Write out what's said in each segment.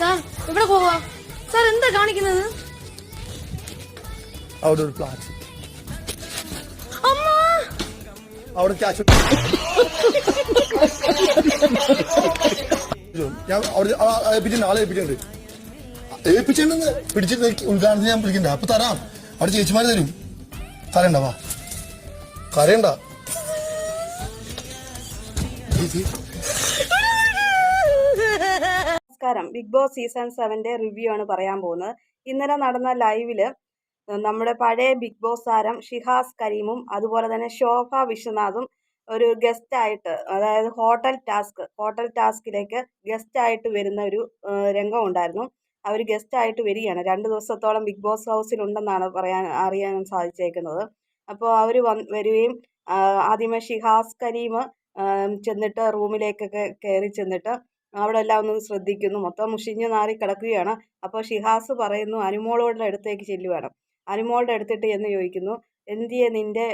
Sir ഇവിടെ പോവാ? Sir എന്താ കാണിക്കുന്നത്? അവിടെ ഒരു പ്ലാറ്റ് അവിടെ ക്യാഷ് ഞാൻ അവിടെ ഏൽപ്പിച്ചിട്ടുണ്ട് ഏൽപ്പിച്ചിട്ടുണ്ടെന്ന് പിടിച്ചിട്ട് ഉദ്ഘാടനത്തിന് ഞാൻ വിളിക്കണ്ട. അപ്പൊ തരാം. അവിടെ ചേച്ചിമാര് തരും. കരയണ്ട വാ. കരയണ്ട. നമസ്കാരം. ബിഗ് ബോസ് സീസൺ സെവന്റെ റിവ്യൂ ആണ് പറയാൻ പോകുന്നത്. ഇന്നലെ നടന്ന ലൈവിൽ നമ്മുടെ പഴയ ബിഗ് ബോസ് താരം ഷിഹാസ് കരീമും അതുപോലെ തന്നെ ശോഭ വിശ്വനാഥും ഒരു ഗസ്റ്റായിട്ട് അതായത് ഹോട്ടൽ ടാസ്ക് ഹോട്ടൽ ടാസ്കിലേക്ക് ഗസ്റ്റായിട്ട് വരുന്ന ഒരു രംഗം ഉണ്ടായിരുന്നു. അവർ ഗസ്റ്റായിട്ട് വരികയാണ്. രണ്ട് ദിവസത്തോളം ബിഗ് ബോസ് ഹൗസിലുണ്ടെന്നാണ് പറയാൻ അറിയാൻ സാധിച്ചേക്കുന്നത്. അപ്പോൾ അവർ വന്ന് വരികയും ആദ്യമേ ഷിഹാസ് കരീം ചെന്നിട്ട് റൂമിലേക്കൊക്കെ കയറി ചെന്നിട്ട് അവിടെ എല്ലാം ഒന്നും ശ്രദ്ധിക്കുന്നു. മൊത്തം മുഷിഞ്ഞ് നാറി കിടക്കുകയാണ്. അപ്പോൾ ഷിഹാസ് പറയുന്നു അനുമോളുടെ അടുത്തേക്ക് ചെല്ലുവാണ്. അനുമോളുടെ അടുത്തിട്ട് എന്ന് ചോദിക്കുന്നു എന്തിയെ നിന്റെ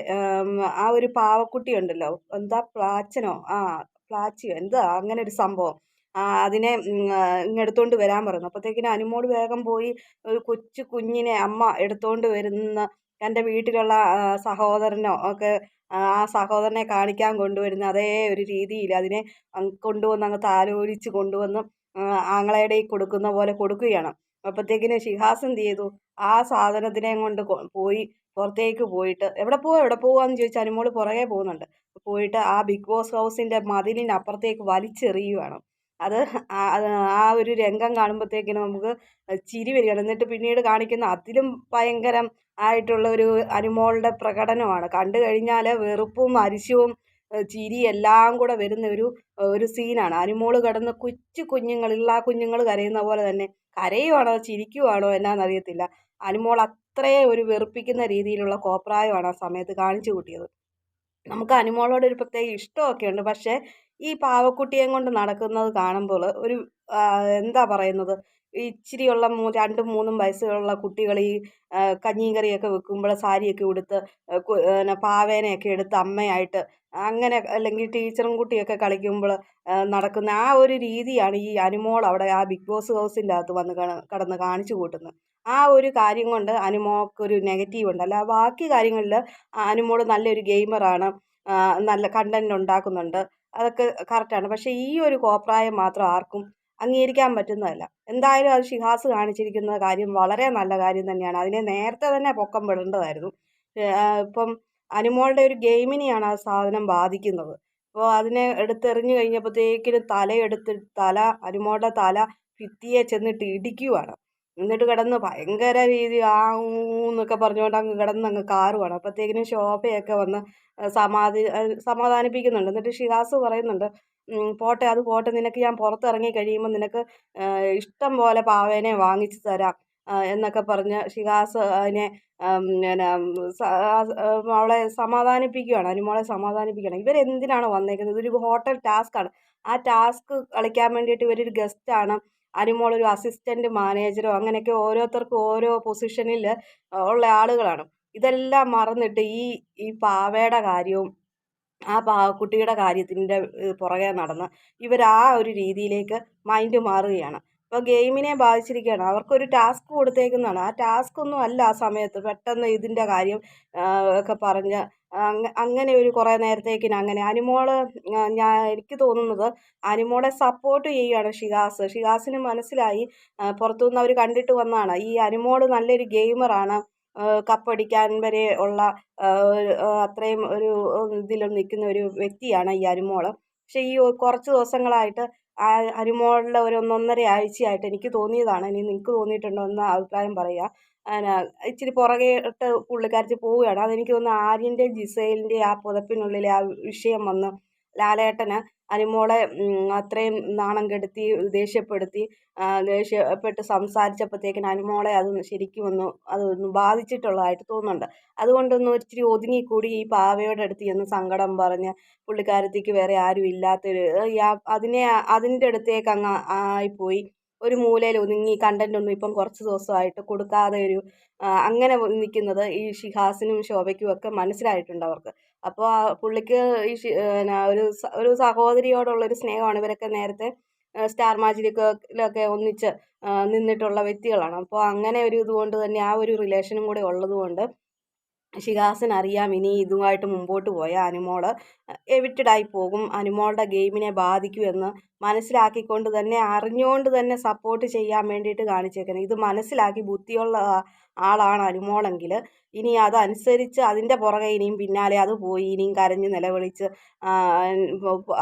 ആ ഒരു പാവക്കുട്ടി ഉണ്ടല്ലോ എന്താ പ്ലാച്ചനോ ആ പ്ലാച്ചിയോ എന്താ അങ്ങനെ ഒരു സംഭവം? അതിനെ ഇങ്ങെടുത്തോണ്ട് വരാൻ പറഞ്ഞു അപ്പോഴത്തേക്കിനും അനുമോൾ വേഗം പോയി ഒരു കൊച്ചു കുഞ്ഞിനെ അമ്മ എടുത്തോണ്ട് വരുന്ന എന്റെ വീട്ടിലുള്ള സഹോദരനോ ഒക്കെ ആ സഹോദരനെ കാണിക്കാൻ കൊണ്ടുവരുന്ന അതേ ഒരു രീതിയിൽ അതിനെ കൊണ്ടുവന്ന് അങ്ങ് താലോലിച്ച് കൊണ്ടുവന്ന് ആങ്ങളയുടെ കൊടുക്കുന്ന പോലെ കൊടുക്കുകയാണ്. അപ്പോഴത്തേക്കിന് ഷിഹാസ് എന്ത് ചെയ്തു? ആ സാധനത്തിനെ കൊണ്ട് പോയി പുറത്തേക്ക് പോയിട്ട് എവിടെ പോവാ? എവിടെ പോവാന്ന് ചോദിച്ചാൽ അനുമോൾ പുറകെ പോകുന്നുണ്ട്. പോയിട്ട് ആ ബിഗ് ബോസ് ഹൗസിന്റെ മതിലിന്റെ അപ്പുറത്തേക്ക് വലിച്ചെറിയുവാണ്. അത് ആ ഒരു രംഗം കാണുമ്പോഴത്തേക്കിനും നമുക്ക് ചിരി വരികയാണ്. എന്നിട്ട് പിന്നീട് കാണിക്കുന്ന അതിലും ഭയങ്കരം ആയിട്ടുള്ള ഒരു അനുമോളുടെ പ്രകടനമാണ്. കണ്ടു കഴിഞ്ഞാൽ വെറുപ്പും അരിശവും ചിരി എല്ലാം കൂടെ വരുന്ന ഒരു ഒരു സീനാണ്. അനുമോൾ കിടന്ന് കൊച്ചു കുഞ്ഞുങ്ങൾ ഉള്ള കുഞ്ഞുങ്ങൾ കരയുന്ന പോലെ തന്നെ കരയുവാണോ ചിരിക്കുവാണോ എന്നാന്നറിയത്തില്ല. അനുമോൾ അത്രയും ഒരു വെറുപ്പിക്കുന്ന രീതിയിലുള്ള കോപ്രായമാണ് ആ സമയത്ത് കാണിച്ചു കൂട്ടിയത്. നമുക്ക് അനുമോളോട് ഒരു പ്രത്യേക ഇഷ്ടമൊക്കെ ഉണ്ട്. പക്ഷേ ഈ പാവക്കുട്ടിയെ കൊണ്ട് നടക്കുന്നത് കാണുമ്പോൾ ഒരു എന്താ പറയുന്നത്? ഇച്ചിരി ഇച്ചിരിയുള്ള രണ്ടും മൂന്നും വയസ്സുകളുള്ള കുട്ടികൾ ഈ കഞ്ഞിയും കറിയൊക്കെ വെക്കുമ്പോൾ സാരിയൊക്കെ ഉടുത്ത് പിന്നെ പാവേനയൊക്കെ എടുത്ത് അമ്മയായിട്ട് അങ്ങനെ അല്ലെങ്കിൽ ടീച്ചറും കുട്ടിയൊക്കെ കളിക്കുമ്പോൾ നടക്കുന്ന ആ ഒരു രീതിയാണ് ഈ അനുമോൾ അവിടെ ആ ബിഗ് ബോസ് ഹൗസിന്റെ അകത്ത് വന്ന് കട- കടന്ന് കാണിച്ചു കൂട്ടുന്നത്. ആ ഒരു കാര്യം കൊണ്ട് അനുമോൾക്കൊരു നെഗറ്റീവ് ഉണ്ട്. അല്ല ബാക്കി കാര്യങ്ങളിൽ അനുമോൾ നല്ലൊരു ഗെയിമറാണ് നല്ല കണ്ടന്റ് ഉണ്ടാക്കുന്നുണ്ട്. അതൊക്കെ കറക്റ്റാണ് പക്ഷേ ഈ ഒരു കോപ്രായം മാത്രം ആർക്കും അംഗീകരിക്കാൻ പറ്റുന്നതല്ല. എന്തായാലും അത് ഷിഹാസ് കാണിച്ചിരിക്കുന്ന കാര്യം വളരെ നല്ല കാര്യം തന്നെയാണ്. അതിനെ നേരത്തെ തന്നെ പൊക്കം വിടേണ്ടതായിരുന്നു. ഇപ്പം അനുമോളുടെ ഒരു ഗെയിമിനെയാണ് ആ സാധനം ബാധിക്കുന്നത്. അപ്പോൾ അതിനെ എടുത്തെറിഞ്ഞു കഴിഞ്ഞപ്പോഴത്തേക്കിനും തലയെടുത്ത് തല അനുമോളുടെ തല ഭിത്തിയെ ചെന്നിട്ട് ഇടിക്കുവാണ്. എന്നിട്ട് കിടന്ന് ഭയങ്കര രീതി ആ എന്നൊക്കെ പറഞ്ഞുകൊണ്ട് അങ്ങ് കിടന്ന് അങ്ങ് കാറുവാണ് അപ്പോഴത്തേക്കിനും ശോഭയൊക്കെ വന്ന് സമാധി സമാധാനിപ്പിക്കുന്നുണ്ട്. എന്നിട്ട് ഷിഹാസ് പറയുന്നുണ്ട് പോട്ടെ അത് പോട്ടെ നിനക്ക് ഞാൻ പുറത്തിറങ്ങി കഴിയുമ്പോൾ നിനക്ക് ഇഷ്ടം പോലെ പാവേനെ വാങ്ങിച്ചു തരാം എന്നൊക്കെ പറഞ്ഞ് ഷിഹാസ് അതിനെ പിന്നെ അവളെ സമാധാനിപ്പിക്കുകയാണ് അനുമോളെ സമാധാനിപ്പിക്കുകയാണ് ഇവരെന്തിനാണ് വന്നേക്കുന്നത്? ഇതൊരു ഹോട്ടൽ ടാസ്ക്കാണ്. ആ ടാസ്ക് കളിക്കാൻ വേണ്ടിയിട്ട് ഇവരൊരു ഗസ്റ്റാണ്. അനുമോൾ ഒരു അസിസ്റ്റന്റ് മാനേജറോ അങ്ങനെയൊക്കെ ഓരോരുത്തർക്കും ഓരോ പൊസിഷനിൽ ഉള്ള ആളുകളാണ്. ഇതെല്ലാം മറന്നിട്ട് ഈ ഈ പാവയുടെ കാര്യവും ആ പാവക്കുട്ടിയുടെ കാര്യത്തിന്റെ പുറകെ നടന്ന് ഇവർ ആ ഒരു രീതിയിലേക്ക് മൈൻഡ് മാറുകയാണ്. ഇപ്പോൾ ഗെയിമിനെ ബാധിച്ചിരിക്കുകയാണ്. അവർക്കൊരു ടാസ്ക് കൊടുത്തേക്കുന്നതാണ്. ആ ടാസ്ക് ഒന്നും അല്ല ആ സമയത്ത് പെട്ടെന്ന് ഇതിന്റെ കാര്യം ഒക്കെ പറഞ്ഞ് അങ്ങനെ ഒരു കുറേ നേരത്തേക്കിന് അങ്ങനെ. അനുമോൾ ഞാൻ എനിക്ക് തോന്നുന്നത് അനുമോളെ സപ്പോർട്ട് ചെയ്യുകയാണ് ഷിഹാസ്. ഷിഹാസിന് മനസ്സിലായി പുറത്തു പുറത്തുനിന്ന് അവർ കണ്ടിട്ട് വന്നതാണ്. ഈ അനുമോൾ നല്ലൊരു ഗെയിമറാണ്. കപ്പടിക്കാൻ വരെ ഉള്ള അത്രയും ഒരു ഇതിൽ നിൽക്കുന്ന ഒരു വ്യക്തിയാണ് ഈ അനുമോൾ. പക്ഷേ ഈ കുറച്ച് ദിവസങ്ങളായിട്ട് ആ അനുമോളുടെ ഒരു ഒന്നൊന്നര ആഴ്ചയായിട്ട് എനിക്ക് തോന്നിയതാണ്. ഇനി നിങ്ങൾക്ക് തോന്നിയിട്ടുണ്ടോ എന്ന് അഭിപ്രായം പറയുക. പിന്നെ ഇച്ചിരി പുറകോട്ട് പുള്ളിക്കാരത്തി പോവുകയാണ്. അതെനിക്ക് തോന്നുന്നു ആര്യന്റെയും ജിസേലിന്റെയും ആ പുതപ്പിനുള്ളിലെ ആ വിഷയം വന്ന് ലാലേട്ടന് അനുമോളെ അത്രയും നാണം കെടുത്തി ദേഷ്യപ്പെടുത്തി ദേഷ്യപ്പെട്ട് സംസാരിച്ചപ്പോഴത്തേക്കിന് അനുമോളെ അത് ശരിക്കും ഒന്ന് അതൊന്ന് ബാധിച്ചിട്ടുള്ളതായിട്ട് തോന്നുന്നുണ്ട്. അതുകൊണ്ടൊന്ന് ഇച്ചിരി ഒതുങ്ങിക്കൂടി ഈ പാവയുടെ അടുത്ത് ചെന്ന് സങ്കടം പറഞ്ഞ് പുള്ളിക്കാരത്തിക്ക് വേറെ ആരും ഇല്ലാത്തൊരു അതിനെ അതിന്റെ അടുത്തേക്ക് അങ്ങ് ആയിപ്പോയി. ഒരു മൂലയിൽ ഒതുങ്ങി കണ്ടന്റ് ഒന്നും ഇപ്പം കുറച്ച് ദിവസമായിട്ട് കൊടുക്കാതെ ഒരു അങ്ങനെ നിൽക്കുന്നത് ഈ ഷിഹാസിനും ശോഭയ്ക്കും ഒക്കെ മനസ്സിലായിട്ടുണ്ട് അവർക്ക്. അപ്പോൾ ആ പുള്ളിക്ക് ഈ ഒരു ഒരു സഹോദരിയോടുള്ളൊരു സ്നേഹമാണ് ഇവരൊക്കെ നേരത്തെ സ്റ്റാർ മാജിലൊക്കെ ഒന്നിച്ച് നിന്നിട്ടുള്ള വ്യക്തികളാണ്. അപ്പോൾ അങ്ങനെ ഒരു ഇതുകൊണ്ട് തന്നെ ആ ഒരു റിലേഷനും കൂടെ ഉള്ളതുകൊണ്ട് ഷിഹാസിന് അറിയാം ഇനി ഇതുമായിട്ട് മുമ്പോട്ട് പോയ അനുമോൾ എവിക്റ്റഡായി പോകും അനുമോളുടെ ഗെയിമിനെ ബാധിക്കുമെന്ന് മനസ്സിലാക്കിക്കൊണ്ട് തന്നെ അറിഞ്ഞുകൊണ്ട് തന്നെ സപ്പോർട്ട് ചെയ്യാൻ വേണ്ടിയിട്ട് കാണിച്ചേക്കുന്നത്. ഇത് മനസ്സിലാക്കി ബുദ്ധിയുള്ള ആളാണ് അനുമോളെങ്കിൽ ഇനി അതനുസരിച്ച് അതിന്റെ പുറകെ ഇനിയും പിന്നാലെ അത് പോയി ഇനിയും കരഞ്ഞ് നിലവിളിച്ച്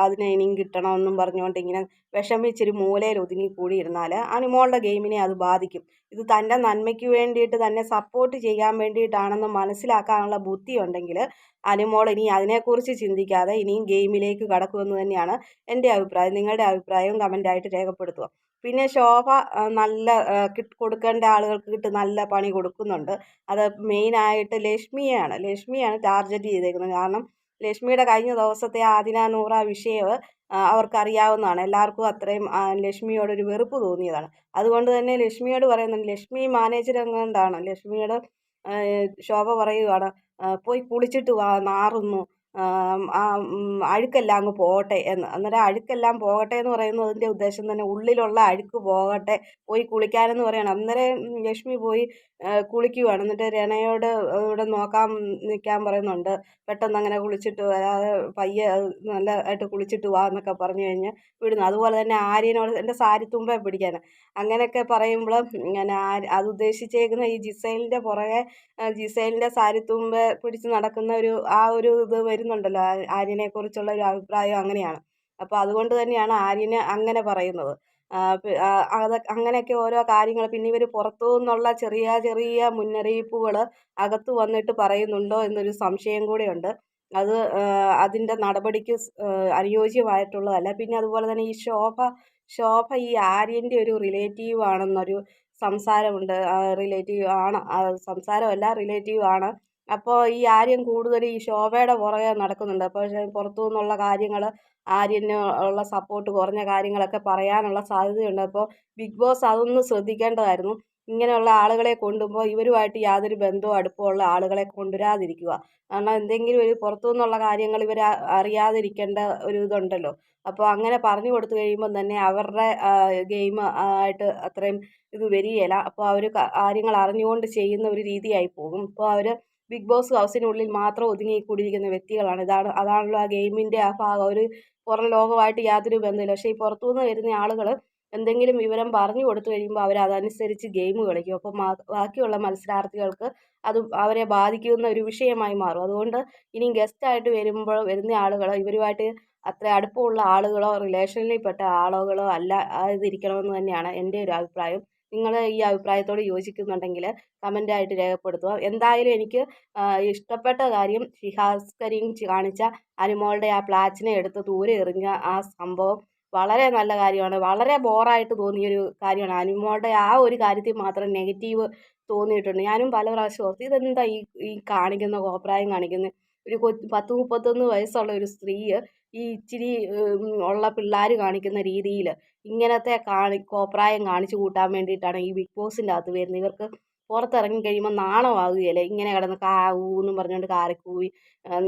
അതിനെ ഇനിയും കിട്ടണമെന്നും പറഞ്ഞുകൊണ്ട് ഇങ്ങനെ വിഷമിച്ചൊരു മൂലയിൽ ഒതുങ്ങി കൂടിയിരുന്നാൽ അനുമോളുടെ ഗെയിമിനെ അത് ബാധിക്കും. ഇത് തന്റെ നന്മയ്ക്ക് വേണ്ടിയിട്ട് തന്നെ സപ്പോർട്ട് ചെയ്യാൻ വേണ്ടിയിട്ടാണെന്ന് മനസ്സിലാക്കാനുള്ള ബുദ്ധി ഉണ്ടെങ്കിൽ അനുമോൾ ഇനി അതിനെക്കുറിച്ച് ചിന്തിക്കാതെ ഇനിയും ഗെയിമിലേക്ക് കടക്കുമെന്ന് തന്നെയാണ് എന്റെ അഭിപ്രായം. നിങ്ങളുടെ അഭിപ്രായവും കമന്റായിട്ട് രേഖപ്പെടുത്തുക. പിന്നെ ശോഭ നല്ല കൊടുക്കേണ്ട ആളുകൾക്ക് കിട്ട് നല്ല പണി കൊടുക്കുന്നുണ്ട്. അത് മെയിനായിട്ട് ലക്ഷ്മിയാണ്. ലക്ഷ്മിയാണ് ടാർഗറ്റ് ചെയ്തേക്കുന്നത്. കാരണം ലക്ഷ്മിയുടെ കഴിഞ്ഞ ദിവസത്തെ ആദിന നൂറ വിഷയം അവർക്കറിയാവുന്നതാണ്. എല്ലാവർക്കും അത്രയും ലക്ഷ്മിയോടൊരു വെറുപ്പ് തോന്നിയതാണ്. അതുകൊണ്ട് തന്നെ ലക്ഷ്മിയോട് പറയുന്നുണ്ട് ലക്ഷ്മി മാനേജർ എങ്ങാണ്ടാണ്? ലക്ഷ്മിയുടെ ശോഭ പറയുകയാണ് പോയി കുളിച്ചിട്ട് വാ നാറുന്നു. അഴുക്കെല്ലാം അങ്ങ് പോകട്ടെ എന്ന്. അന്നേരം അഴുക്കെല്ലാം പോകട്ടെ എന്ന് പറയുന്നതിന്റെ ഉദ്ദേശം തന്നെ ഉള്ളിലുള്ള അഴുക്ക് പോകട്ടെ പോയി കുളിക്കാനെന്ന് പറയണം. അന്നേരം ലക്ഷ്മി പോയി കുളിക്കുവാണ്. എന്നിട്ട് രണയോട് ഇവിടെ നോക്കാൻ നിൽക്കാൻ പറയുന്നുണ്ട്. പെട്ടെന്ന് അങ്ങനെ കുളിച്ചിട്ട് വരാതെ പയ്യെ നല്ല ആയിട്ട് കുളിച്ചിട്ട് വാ എന്നൊക്കെ പറഞ്ഞു കഴിഞ്ഞ് വിടുന്നു. അതുപോലെ തന്നെ ആര്യനോട് എന്റെ സാരി തുമ്പെ പിടിക്കാൻ. അങ്ങനെയൊക്കെ പറയുമ്പോൾ ഞാൻ അത് ഉദ്ദേശിച്ചേക്കുന്ന ഈ ജിസൈലിന്റെ പുറകെ ജിസൈലിന്റെ സാരി സാരിത്തുമ്പ് പിടിച്ച് നടക്കുന്ന ഒരു ആ ഒരു ഇത് വരുന്നുണ്ടല്ലോ ആര്യനെ ആര്യനെക്കുറിച്ചുള്ള ഒരു അഭിപ്രായം അങ്ങനെയാണ്. അപ്പോൾ അതുകൊണ്ട് തന്നെയാണ് ആര്യനെ അങ്ങനെ പറയുന്നത്. അത് അങ്ങനെയൊക്കെ ഓരോ കാര്യങ്ങൾ പിന്നെ ഇവർ പുറത്തു നിന്നുള്ള ചെറിയ ചെറിയ മുന്നറിയിപ്പുകൾ അകത്ത് വന്നിട്ട് പറയുന്നുണ്ടോ എന്നൊരു സംശയം കൂടെയുണ്ട്. അത് അതിന്റെ നടപടിക്ക് അനുയോജ്യമായിട്ടുള്ളതല്ല. പിന്നെ അതുപോലെ തന്നെ ഈ ശോഭ ശോഭ ഈ ആര്യന്റെ ഒരു റിലേറ്റീവ് ആണെന്നൊരു സംസാരമുണ്ട് റിലേറ്റീവ് ആണ് സംസാരമല്ല റിലേറ്റീവ് ആണ് അപ്പോൾ ഈ ആര്യൻ കൂടുതൽ ഈ ശോഭയുടെ പുറകെ നടക്കുന്നുണ്ട്. അപ്പോൾ പുറത്തു നിന്നുള്ള കാര്യങ്ങൾ ആര്യന് ഉള്ള സപ്പോർട്ട് കുറഞ്ഞ കാര്യങ്ങളൊക്കെ പറയാനുള്ള സാധ്യതയുണ്ട്. അപ്പോൾ ബിഗ് ബോസ് അതൊന്ന് ശ്രദ്ധിക്കേണ്ടതായിരുന്നു. ഇങ്ങനെയുള്ള ആളുകളെ കൊണ്ടുമ്പോൾ ഇവരുമായിട്ട് യാതൊരു ബന്ധവും അടുപ്പവും ഉള്ള ആളുകളെ കൊണ്ടുവരാതിരിക്കുക. കാരണം എന്തെങ്കിലും ഒരു പുറത്തു നിന്നുള്ള കാര്യങ്ങൾ ഇവർ അറിയാതിരിക്കേണ്ട ഒരു ഇതുണ്ടല്ലോ. അപ്പോൾ അങ്ങനെ പറഞ്ഞു കൊടുത്തു കഴിയുമ്പോൾ തന്നെ അവരുടെ ഗെയിം ആയിട്ട് അത്രയും ഇത് വരികയില്ല. അപ്പോൾ അവർ കാര്യങ്ങൾ അറിഞ്ഞുകൊണ്ട് ചെയ്യുന്ന ഒരു രീതിയായി പോകും. ഇപ്പോൾ അവർ ബിഗ് ബോസ് ഹൗസിനുള്ളിൽ മാത്രം ഒതുങ്ങിക്കൂടിയിരിക്കുന്ന വ്യക്തികളാണ്. ഇതാണ് അതാണല്ലോ ആ ഗെയിമിന്റെ ആ ഭാഗം. ഒരു പുറം ലോകമായിട്ട് യാതൊരു ബന്ധമില്ല പക്ഷേ ഈ പുറത്തുനിന്ന് വരുന്ന ആളുകൾ എന്തെങ്കിലും വിവരം പറഞ്ഞു കൊടുത്തു കഴിയുമ്പോൾ അവർ അതനുസരിച്ച് ഗെയിം കളിക്കും. അപ്പോൾ ബാക്കിയുള്ള മത്സരാർത്ഥികൾക്ക് അത് അവരെ ബാധിക്കുന്ന ഒരു വിഷയമായി മാറും. അതുകൊണ്ട് ഇനി ഗസ്റ്റായിട്ട് വരുമ്പോൾ വരുന്ന ആളുകൾ ഇവരുമായിട്ട് അത്ര അടുപ്പമുള്ള ആളുകളോ റിലേഷനിൽ പെട്ട ആളുകളോ അല്ല ആയിരിക്കണമെന്ന് തന്നെയാണ് എന്റെ ഒരു അഭിപ്രായം. നിങ്ങൾ ഈ അഭിപ്രായത്തോട് യോജിക്കുന്നുണ്ടെങ്കിൽ കമന്റായിട്ട് രേഖപ്പെടുത്തുക. എന്തായാലും എനിക്ക് ഇഷ്ടപ്പെട്ട കാര്യം ഷിഹാസ് കരീം കാണിച്ച അനുമോളുടെ ആ പ്ലാച്ചിനെ എടുത്ത് ദൂരെ എറിഞ്ഞ ആ സംഭവം വളരെ നല്ല കാര്യമാണ്. വളരെ ബോറായിട്ട് തോന്നിയൊരു കാര്യമാണ്. അനുമോളുടെ ആ ഒരു കാര്യത്തിൽ മാത്രം നെഗറ്റീവ് തോന്നിയിട്ടുണ്ട്. ഞാനും പല പ്രാവശ്യം ഓർത്തി ഇതെന്താ ഈ ഈ കാണിക്കുന്ന കോപ്രായം കാണിക്കുന്ന ഒരു കൊ പത്ത് മുപ്പത്തൊന്ന് വയസ്സുള്ള ഒരു സ്ത്രീ ഈ ഇച്ചിരി ഉള്ള പിള്ളേർ കാണിക്കുന്ന രീതിയിൽ ഇങ്ങനത്തെ കാണി കോപ്രായം കാണിച്ചു കൂട്ടാൻ വേണ്ടിയിട്ടാണ് ഈ ബിഗ് ബോസിന്റെ അകത്ത് വരുന്നത്. ഇവർക്ക് പുറത്തിറങ്ങി കഴിയുമ്പോൾ നാണമാകുകയല്ലേ? ഇങ്ങനെ കിടന്ന് കാ ഊ എന്നും പറഞ്ഞുകൊണ്ട് കാരക്കൂവി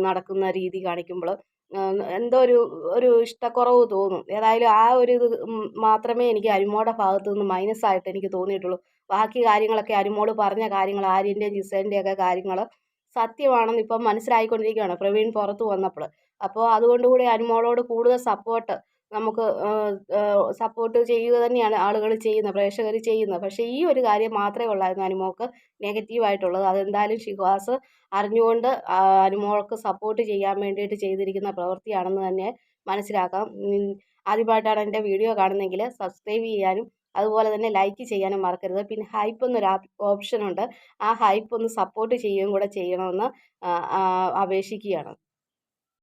നടക്കുന്ന രീതി കാണിക്കുമ്പോൾ എന്തോ ഒരു ഒരു ഇഷ്ടക്കുറവ് തോന്നും. ഏതായാലും ആ ഒരു ഇത് മാത്രമേ എനിക്ക് അരിമോടെ ഭാഗത്തു നിന്ന് മൈനസ് ആയിട്ട് എനിക്ക് തോന്നിയിട്ടുള്ളൂ. ബാക്കി കാര്യങ്ങളൊക്കെ അരിമോട് പറഞ്ഞ കാര്യങ്ങൾ ആര്യന്റെയും ജിസേന്റെയും ഒക്കെ കാര്യങ്ങൾ സത്യമാണെന്ന് ഇപ്പം മനസ്സിലായിക്കൊണ്ടിരിക്കുകയാണ്. പ്രവീൺ പുറത്ത് വന്നപ്പോൾ. അപ്പോൾ അതുകൊണ്ടുകൂടി അനുമോളോട് കൂടുതൽ സപ്പോർട്ട് നമുക്ക് സപ്പോർട്ട് ചെയ്യുക തന്നെയാണ് ആളുകൾ ചെയ്യുന്നത് പ്രേക്ഷകർ ചെയ്യുന്നത്. പക്ഷേ ഈ ഒരു കാര്യം മാത്രമേ ഉള്ളായിരുന്നു അനുമോൾക്ക് നെഗറ്റീവായിട്ടുള്ളത് അതെന്തായാലും ഷിഹാസ് അറിഞ്ഞുകൊണ്ട് അനുമോൾക്ക് സപ്പോർട്ട് ചെയ്യാൻ വേണ്ടിയിട്ട് ചെയ്തിരിക്കുന്ന പ്രവൃത്തിയാണെന്ന് തന്നെ മനസ്സിലാക്കാം. ആദ്യമായിട്ടാണ് എന്റെ വീഡിയോ കാണുന്നതെങ്കിൽ സബ്സ്ക്രൈബ് ചെയ്യാനും അതുപോലെ തന്നെ ലൈക്ക് ചെയ്യാനും മറക്കരുത്. പിന്നെ ഹൈപ്പ് എന്നൊരു ഓപ്ഷൻ ഉണ്ട്. ആ ഹൈപ്പ് ഒന്ന് സപ്പോർട്ട് ചെയ്യുകയും കൂടെ ചെയ്യണമെന്ന് അപേക്ഷിക്കുകയാണ്.